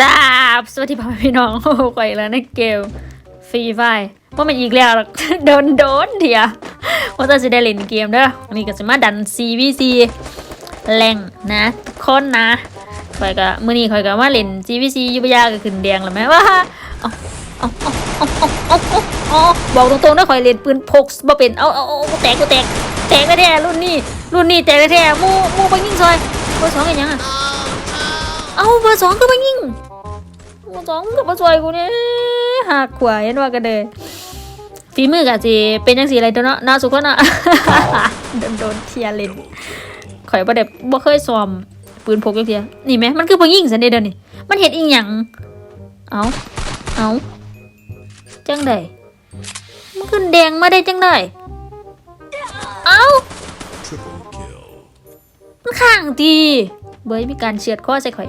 ราบสวัสดีพ่อแม่พี่น้องโอ้ไปแล้วนะเกมฟรีไฟว่ามันอีกแล้วโดนโดนเถียว่าจะสิได้เล่นเกมเด้อวันี่ก็จะมาดัน CVC แรงนะทุกคนนะคอยก็มือนี้คอยก็มาเล่น CVC ยุบยากับขึ้นแดงหรือไม่ว่าอาเอาเอาเอาเอาเอาบอกตรงๆนะคอยเล่นปืนพกมาเป็นเอาเอาแตกกูแตกแตกแท้รุ่นนี้รุ่นนี้แตกแท้มูมูไปยิงซอยโอ้สองอยังอะ เอาเบอร์สองก็มายิงเบอร์สองก็มาช่วยกูเนี่ยหักขวาเห็นว่ากันเลยฝีมือกะจีเป็นยังสีอะไรตัวเนาะน่าสุขเนาะโดนโดนเทียร์เล่นข่อยบ่ได้บ่เคยซ้อมปืนพกจักเทียนี่ไหมมันคือบ่ยิงสันเดะเดี๋ยวนี้มันเฮ็ดอีหยังเอาเอาจังไดมันขึ้นแดงมาได้จังไดเอา Triple kill. มันข้างดีเบยมีการเฉียดข้อใส่ข่อย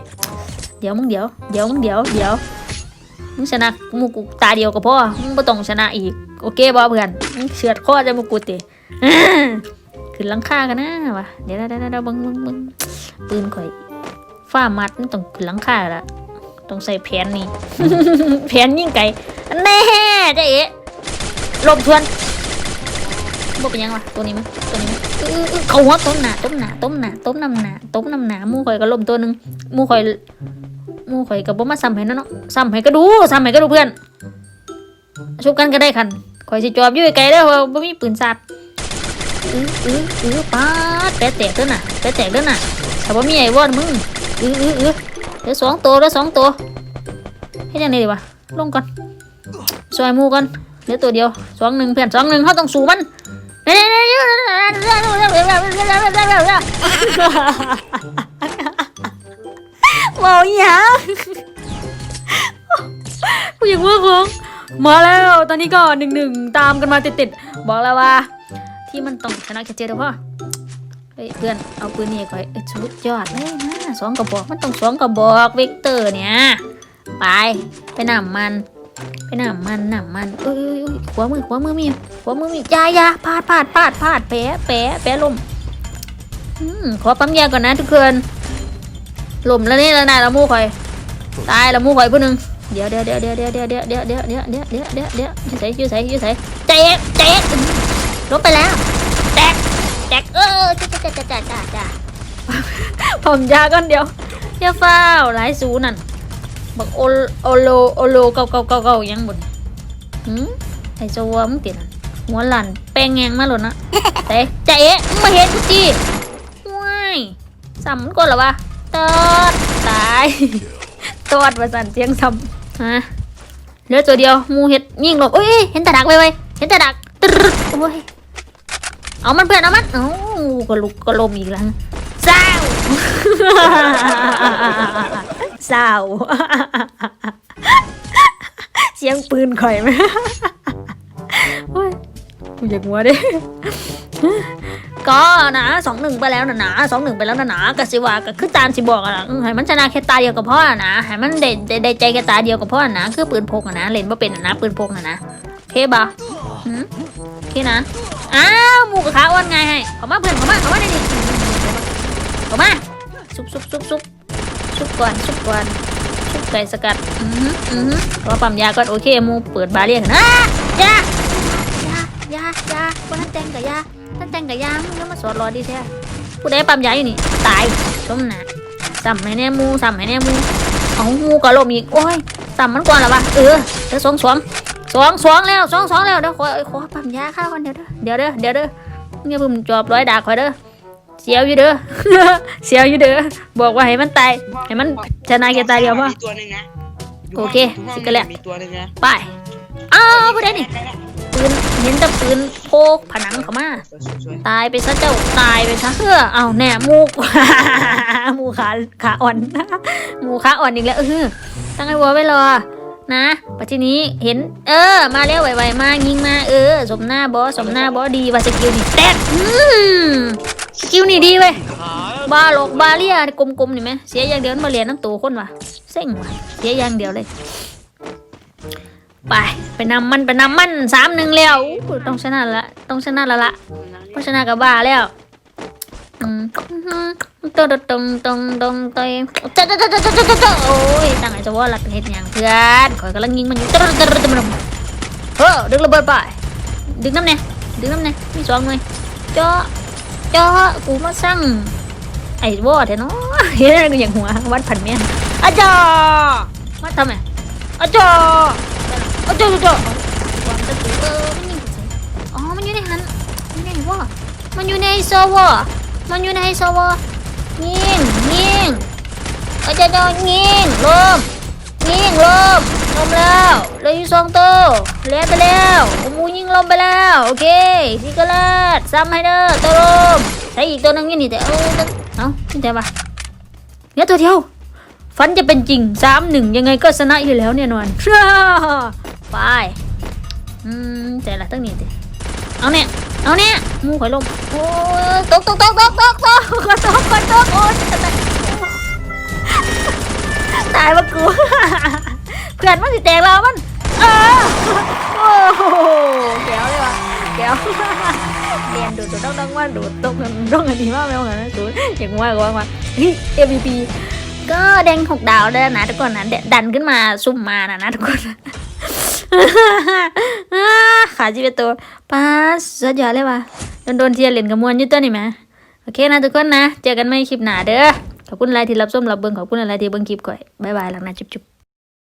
เดี๋ยวมึงเดี๋ยวเดี๋ยวมึงเดี๋ยวเดี๋ยวมึงชนะมูกูตาเดียวก็พอมึงไม่ต้องชนะอีก โอเคบ่เพื่อนมึงเฉียดข้อจะมูกูติขึ้นหลังคากันนะวะเดี๋ยวเดี๋ยวเดี๋ยวมึงมึงมึงปืนข่อยฟ้ามัดต้องขึ้นหลังคาละต้องใส่แผนนี่แผนยิ่งไกลแน่เจ๊เอ๋ลมทวนบ่เป็นยังวะตัวนี้มั้ยตัวนี้มั้ย เออเออเขาหัวต้มหนาต้มหนาต้มหนาต้มน้ำหนาต้มน้ำหนามูข่อยก็ลมตัวหนึ่งมูข่อยมูข่อยก็บ่มาซ้ำให้นั่นเนาะซ้ำให้ก็ดูซ้ำให้ก็ดูเพื่อนชุบกันก็ได้คันข่อยสิจอบอยู่ไกลๆเด้อว่าบ่มีปืนสัตว์เออเออเออป๊าดแปะแตกเด้อน่ะแปะแตกเด้อน่ะถ้าบ่มีไอ้วอนมึงเออเออเออเดี๋ยวสองตัวเดี๋ยวสองตัวเฮ็ดจังไดดีวะลงก่อนซอยมูก่อนเหลือตัวเดียวสองหนึ่งเพื่อนสองหนึ่งเขาต้องสู้มัน มอีหยังผู้หญิงเมื่อคงมาแล้วตอนนี้ก็หนึ่งหนึ่งตามกันมาติดๆบอกแล้วว่า ที่มันต้องชนะแค่เจเดียวพ่อเฮ้ยเพื่อนเอาปืนนี่ก่อนเอชุดยอดเลยนะสองกระบอกมันต้องสองกระบอกเวกเตอร์เนี่ยไปไปนำมัน ไปนำมันหนำมันเอ้ยเอ้ยเอ้ยขวามือขวามือมีขวามือมียายาพาดพาดพาดพาดแปะแปะแปะลมขอปั๊มยาก่อนนะทุกคนลมแล้วนี่แล้วนะละมูคอย ตายละมูคอยผู้หนึ่งเดี๋ยวเดี๋ยวเดี๋ยวเดี๋ยวเดี๋ยวเดี๋ยวเดี๋ยวเดี๋ยวเดี๋ยวเดี๋ยวเดี๋ยวเดี๋ยวเดี๋ยวเดี๋ยวอใส่ยู่ใส่ยู่ใส่ใจเจเอ็ดลบไปแล้วแตกแตกเออจ้าจ้าจ้าจ้าจ้าจ้าผมยาก่อนเดี๋ยวอย่าเฝ้าหลายสูนั่น บักโอโอโลโอโลเก่าเก่าเก่าเก่ายังบุญหืมไอโซวมึงติดอะหัวหลันแป้งแงงมาหล่นนะแต่ใจเอ๊ะมึงมาเห็นกูจีว้ายซ้ำมันก่อนเหรอวะตอดตายตอดมาสั่นเสียงซ้ำฮะเหลือตัวเดียวหมูเห็ดยิงหลบเอ้ยเห็นแต่ดักไว้ไว้เห็นแต่ดักตรึดโอ้ยเอามันเพื่อนเอามันเอ้าก็ลุกก็ลมอีกแล้วเศร้า เศร้า เสียงปืนข่อยไหมโอ้ยกูอยากหัวด้ก็นะสองหนึ่งไปแล้วนะนะสองหนึ่งไปแล้วนะนะกสิว่าก็คือตามสิบอกอะนะอืมให้มันชนะแค่ตาเดียวกับพ่อนะให้มันได้ได้ได้ใจแค่ตาเดียวกับพ่อนะคือปืนพกอะนะเล่นว่าเป็นอะนะปืนพกอะนะเคบ่หืมโอเคนะอ้าวหมูกระทะอ้วนไงให้ขามาเพื่อนขามาขามาในนี่เขามาซุบซุบซุบซุบ ซุบก่อนซุบก่อนซุบไก่สกัด อือหืออือหือรอปั๊มยาก่อนโอเคมูเปิดบาเรียนนะยายายายาคนนั้นแต่งกับยาท่านแต่งกับยามึงแล้วมาสอนรอดีแท้ผู้ใดปั๊มยาอยู่นี่ ตายต้มหนาสั่มให้แน่มูสั่มให้แน่มูเอาหมูก็ลมอีกโอ้ยสั่มมันก่อนแล้วะเออเดี๋ยวสองสองสองสองแล้วสองสองแล้วเดี๋ยวขอขอปั๊มยาข้าวก่อนเดี๋ยวเด้อเดี๋ยวเด้อเดี๋ยวเด้อเงี้ยเพิ่มจอบร้อยดากคอยเด้อ เสียวอยู่เด้อ เสียวอยู่เด้อ บอกว่าให้มันตาย ให้มันชนะแค่ตายเดียวพอมีตัวหนึ่งนะโอเคสิกันแล้วมีตัวหนึ่งนะไป อ้าวผู้ใดนี่ปืนเห็นแต่ปืนโพกผนังเข้ามาสวยตายไปซะเจ้าตายไปซะเฮ้อเอาแน่มูกมูขาขาอ่อนมูขาอ่อนอีกแล้วเออตั้งไอ้วัวไว้รอนะปัจจุนี้เห็น เออ มาแล้วไวๆมายิงมาเออสมหน้าบอสสมหน้าบอดีว่าสกิลนี่แตกอืม สกิลนี่ดีเว้ยบาหลอกบาเลียกลมๆนี่ไหมเสียอย่างเดียวมันมาเรียนน้ำตัวคนว่ะเซ็งว่ะเสียอย่างเดียวเลย ไปไปนำมันไปนำมันสามหนึ่งแล้วต้องชนะละต้องชนะละละเพราะชนะกับบาแล้วอืมตงตรงตรงตงตงจ้าจ้าจ้าจ้าจ้าจ้าจ้าโอ้ยตั้งไอ้จะว่าหลักเห็ดอย่างเพื่อนข่อยกำลังยิงมันอยู่จ้าจ้าจ้าจ้าจ้าเฮ้อดึงระเบิดไปดึงน้ำเนี่ยดึงน้ำเนี่ยมีสองหน่วยจ้า จ้ากูมาสั่งไอ้วอดเนาะเฮ้ยกูอย่างหัววัดผันเมียนอาจามาทำไมอาจารอาจาอาจารย์ความตะกุเออไม่ยิงกูสิอ๋อมันอยู่ในหันมันอยู่ในวอดมันอยู่ในโซวอมันอยู่ในสวอยิงยิงอาจารย์จะยิงลม ยิงลมลมแล้วเหลยอยู่สองตัวเลี้ยไปแล้วโอ้โหยิงลมไปแล้ว โอเคสิกเลตซ้ำให้เด้อตัวลมใช้อีกตัวนึงยู่นี่แต่เอาเอานี่แต่ปะเนี่ยตัวเดียวฝันจะเป็นจริงสามหนึ่งยังไงก็ชนะอยู่แล้วเนี่ยนอนไปอืมแต่ละตั้งนี้ดิเอาเนี่ยเอาเนี่ยมูข่อยลงโอ้ยตกตกตกตกตกตกกระตกกระตกโอ้ ตายตายมากู เพื่อนมันสิแตกแล้วมัน เออโอ้โหแก้วเลยวะแก้วเรียนดูดต้องต้องว่าดูดต้องต้องอันนี้มากไหมวะนะสูอย่างว่าก็ว่าว่าเฮ้ย MVP ก็แดงหกดาวเลยนะทุกคนนะดันขึ้นมาซุ่มมานะนะทุกคนขาจีเป็นตัวป้าสุดยอดเลยว่ะโดนโดนเทียนเหรียญกับมวลยุ่ตัวนี่ไหมโอเคนะทุกคนนะ เจอกันไม่คลิปหน้าเด้อ ขอบคุณไลน์ที่รับชมรับเบิ้งขอบคุณไลน์ที่เบิ้งคลิปก่อยบายบายหลังหน้าจุ๊บ